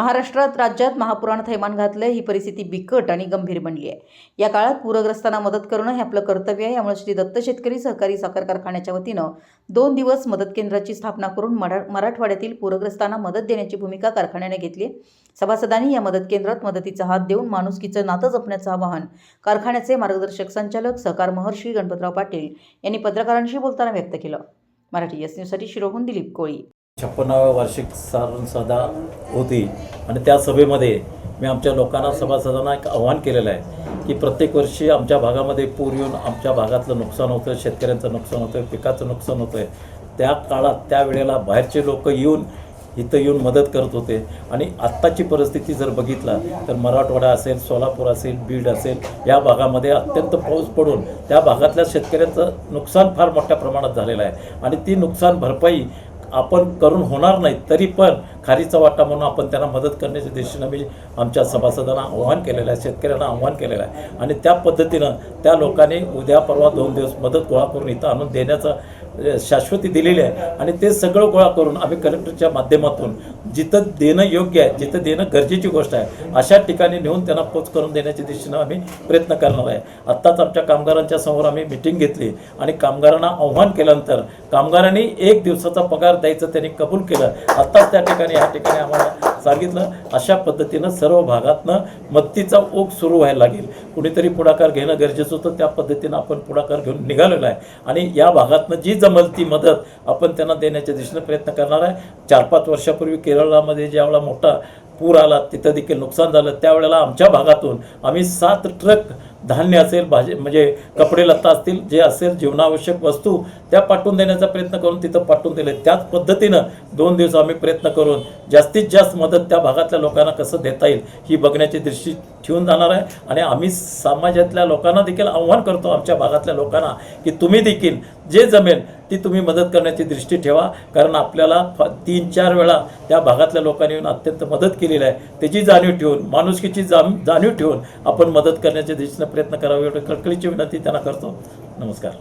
महाराष्ट्रात राज्यात महापुराण थैमान घातलं ही परिस्थिती बिकट आणि गंभीर बनली आहे. या काळात पूरग्रस्तांना मदत करणं हे आपलं कर्तव्य आहे. यामुळे श्री दत्त शेतकरी सहकारी साखर कारखान्याच्या वतीनं दोन दिवस मदत केंद्राची स्थापना करून मरा मराठवाड्यातील पूरग्रस्तांना मदत देण्याची भूमिका कारखान्याने घेतली आहे. सभासदांनी या मदत केंद्रात मदतीचा हात देऊन माणुसकीचं नातं जपण्याचं आवाहन कारखान्याचे मार्गदर्शक संचालक सहकार महर्षी गणपतराव पाटील यांनी पत्रकारांशी बोलताना व्यक्त केलं. मराठी एस न्यूजसाठी शिरोहून दिलीप कोळी. छप्पन्नाव्या वार्षिक सारण सभा होती. आणि त्या सभेमध्ये मी आमच्या लोकांना सभासदांना एक आव्हान केलेलं आहे की प्रत्येक वर्षी आमच्या भागामध्ये पूर येऊन आमच्या भागातलं नुकसान होतं शेतकऱ्यांचं नुकसान होतं पिकाचं नुकसान होतं आहे त्या काळात त्या वेळेला बाहेरचे लोक येऊन इथं येऊन मदत करत होते. आणि आत्ताची परिस्थिती जर बघितला तर मराठवाडा असेल सोलापूर असेल बीड असेल या भागामध्ये अत्यंत पाऊस पडून त्या भागातल्या शेतकऱ्यांचं नुकसान फार मोठ्या प्रमाणात झालेलं आहे. आणि ती नुकसान भरपाई आपण करून होणार नाही तरी पण खारीचा वाटा म्हणून आपण त्यांना मदत करण्याच्या दृष्टीनं मी आमच्या सभासदांना आव्हान केलेलं आहे शेतकऱ्यांना आव्हान केलेलं आहे. आणि त्या पद्धतीनं त्या लोकांनी उद्या परवा दोन दिवस मदत गोळा करून इथं आणून देण्याचं म्हणजे शाश्वती दिलेली आहे. आणि ते सगळं गोळा करून आम्ही कलेक्टरच्या माध्यमातून जिथं देणं योग्य आहे जिथं देणं गरजेची गोष्ट आहे अशा ठिकाणी नेऊन त्यांना पोच करून देण्याच्या दिशेनं आम्ही प्रयत्न करणार आहे. आत्ताच आमच्या कामगारांच्या समोर आम्ही मिटिंग घेतली आणि कामगारांना आव्हान केल्यानंतर कामगारांनी एक दिवसाचा पगार द्यायचं त्यांनी कबूल केलं. आत्ताच त्या ठिकाणी या ठिकाणी आम्हाला सांगितलं अशा पद्धतीनं सर्व भागातनं मदतीचा ओघ सुरू व्हायला लागेल. कुणीतरी पुढाकार घेणं गरजेचं होतं त्या पद्धतीनं आपण पुढाकार घेऊन निघालेलो आहे. आणि या भागातनं जी जमल ती मदत आपण त्यांना देण्याच्या दिशेनं प्रयत्न करणार आहे. चार पाच वर्षापूर्वी केरळामध्ये ज्यावेळेला मोठा पूर आला तिथं देखील नुकसान झालं त्यावेळेला आमच्या भागातून आम्ही सात ट्रक धान्य असेल भाजी म्हणजे कपडे लत्ता असतील जे असेल जीवनावश्यक वस्तू त्या पाठवून देण्याचा प्रयत्न करून तिथं पाठवून दिले. त्याच पद्धतीनं दोन दिवस आम्ही प्रयत्न करून जास्तीत जास्त मदत त्या भागातल्या लोकांना कसं देता येईल ही बघण्याची दृष्टी ठेवून जाणार आहे. आणि आम्ही समाजातल्या लोकांना देखील आव्हान करतो आमच्या भागातल्या लोकांना की तुम्ही देखील जे जमेल ती तुम्ही मदत करण्याची दृष्टी ठेवा. कारण आपल्याला फ तीन चार वेळा त्या भागातल्या लोकांनी येऊन अत्यंत मदत केलेली आहे. त्याची जाणीव ठेवून माणुसकीची जाम जाणीव ठेवून आपण मदत करण्याच्या दृष्टीनं प्रयत्न करावे एवढी कळकळीची विनंती त्यांना करतो. नमस्कार.